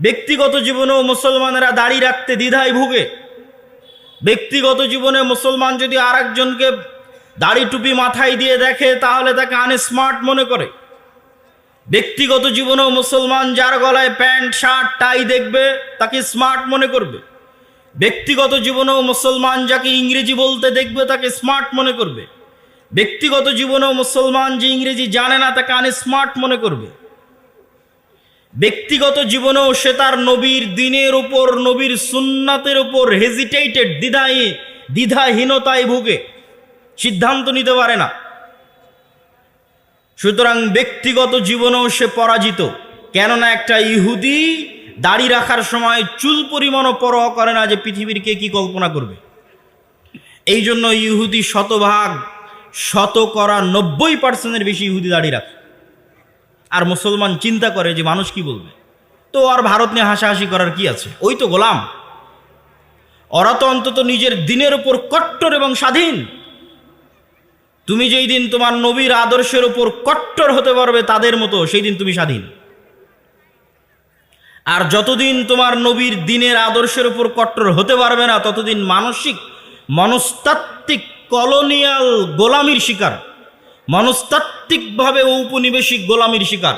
ব্যক্তিগত জীবনেও মুসলমানেরা দাড়ি রাখতে দ্বিধায় ভুগে। ব্যক্তিগত জীবনে মুসলমান যদি আর একজনকে দাড়ি টুপি মাথায় দিয়ে দেখে, তাহলে তাকে আনস্মার্ট মনে করে। ব্যক্তিগত জীবনেও মুসলমান যার গলায় প্যান্ট, শার্ট, টাই দেখবে, তাকে স্মার্ট মনে করবে। ব্যক্তিগত জীবনেও মুসলমান যাকে ইংরেজি বলতে দেখবে, তাকে স্মার্ট মনে করবে। ব্যক্তিগত জীবনেও মুসলমান যে ইংরেজি জানে না, তাকে আনস্মার্ট মনে করবে। ব্যক্তিগত জীবনেও সে তার নবীর দিনের উপর, নবীর সুন্নাতের উপর হেজিটেটেড দ্বিধায়, দ্বিধাহীনতায় ভুগে। সিদ্ধান্ত নিতে পারে না। সুতরাং ব্যক্তিগত জীবনেও সে পরাজিত। কেননা একটা ইহুদি দাড়ি রাখার সময় চুল পরিমাণও পরোয়া করে না যে পৃথিবীর কে কি কল্পনা করবে। এই জন্য ইহুদি শতভাগ, শতকরা নব্বই পার্সেন্টের বেশি ইহুদি দাড়ি রাখে। আর মুসলমান চিন্তা করে যে মানুষ কি বলবে? তো আর ভারত নিয়ে হাসাহাসি করার কি আছে? ওই তো গোলাম। ওরা তো অন্তত নিজের দিনের উপর কট্টর এবং স্বাধীন। তুমি যেই দিন তোমার নবীর আদর্শের উপর কট্টর হতে পারবে তাদের মতো, সেই দিন তুমি স্বাধীন। আর যতদিন তোমার নবীর দিনের আদর্শের উপর কট্টর হতে পারবে না, ততদিন মানসিক, মনস্তাত্ত্বিক, কলোনিয়াল গোলামির শিকার। মনস্তাত্ত্বিকভাবে ঔপনিবেশিক গোলামির শিকার।